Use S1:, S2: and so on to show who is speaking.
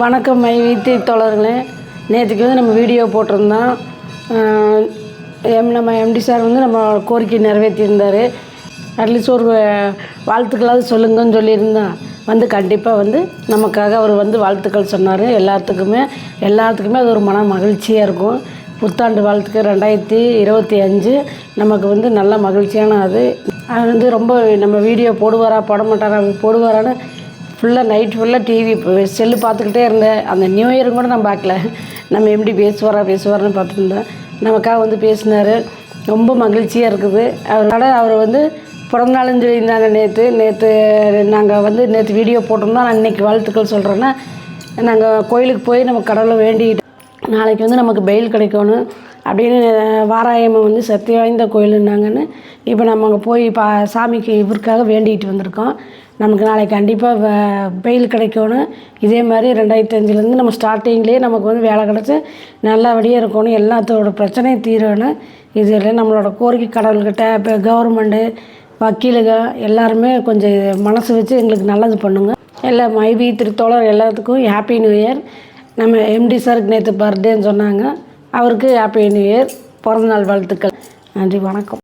S1: வணக்கம் மை வீட்டு தோழர்களே. நேற்றுக்கு வந்து நம்ம வீடியோ போட்டிருந்தோம். எம் நம்ம எம்டி சார் வந்து நம்ம கோரிக்கை நிறைவேற்றியிருந்தார். அட்லீஸ்ட் ஒரு வாழ்த்துக்களாவது சொல்லுங்கன்னு சொல்லியிருந்தோம். வந்து கண்டிப்பாக வந்து நமக்காக அவர் வந்து வாழ்த்துக்கள் சொன்னார். எல்லாத்துக்குமே எல்லாத்துக்குமே அது ஒரு மன மகிழ்ச்சியாக இருக்கும். புத்தாண்டு வாழ்த்துக்கு ரெண்டாயிரத்தி இருபத்தி அஞ்சு நமக்கு வந்து நல்ல மகிழ்ச்சியான அது. அவர் வந்து ரொம்ப நம்ம வீடியோ போடுவாரா போட மாட்டாரா போடுவாரான்னு ஃபுல்லாக நைட் ஃபுல்லாக டிவி செல்லு பார்த்துக்கிட்டே இருந்தேன். அந்த நியூ இயரும் கூட நான் பார்க்கல. நம்ம எப்படி பேசுவாரா பேசுவாரான்னு பார்த்துருந்தேன் நமக்காக வந்து பேசினார். ரொம்ப மகிழ்ச்சியாக இருக்குது. அதனால் அவர் வந்து பிறந்தநாளுன்னு சொல்லியிருந்தாங்க நேற்று நேற்று நாங்கள் வந்து நேற்று வீடியோ போட்டிருந்தோம். நான் இன்றைக்கி வாழ்த்துக்கள் சொல்கிறேன்னா நாங்கள் கோயிலுக்கு போய் நம்ம கடவுளை வேண்டிக்கிட்டு நாளைக்கு வந்து நமக்கு பெயில் கிடைக்கணும். அப்படின்னு வாராயம்மன் வந்து சக்தி வாய்ந்த கோயிலுன்னாங்கன்னு இப்போ நம்ம அங்கே போய் பா சாமிக்கு இவருக்காக வேண்டிகிட்டு வந்திருக்கோம். நமக்கு நாளைக்கு கண்டிப்பாக பெயில் கிடைக்கணும். இதே மாதிரி ரெண்டாயிரத்தி அஞ்சுலேருந்து நம்ம ஸ்டார்டிங்லேயே நமக்கு வந்து வேலை கிடச்சி நல்லபடியாக இருக்கணும். எல்லாத்தோட பிரச்சனையும் தீரணும். இதில் நம்மளோட கோரிக்கை கடவுள்கிட்ட இப்போ கவர்மெண்ட்டு வக்கீலுக எல்லாருமே கொஞ்சம் மனசு வச்சு எங்களுக்கு நல்லது பண்ணுங்க. எல்லா மைவி திருத்தோழர் எல்லாத்துக்கும் ஹாப்பி நியூ இயர் நம்ம எம்டி சாருக்கு நேற்று பர்த்டேன்னு சொன்னாங்க. அவருக்கு ஹாப்பி நியூ இயர் பிறந்தநாள் வாழ்த்துக்கள். நன்றி வணக்கம்.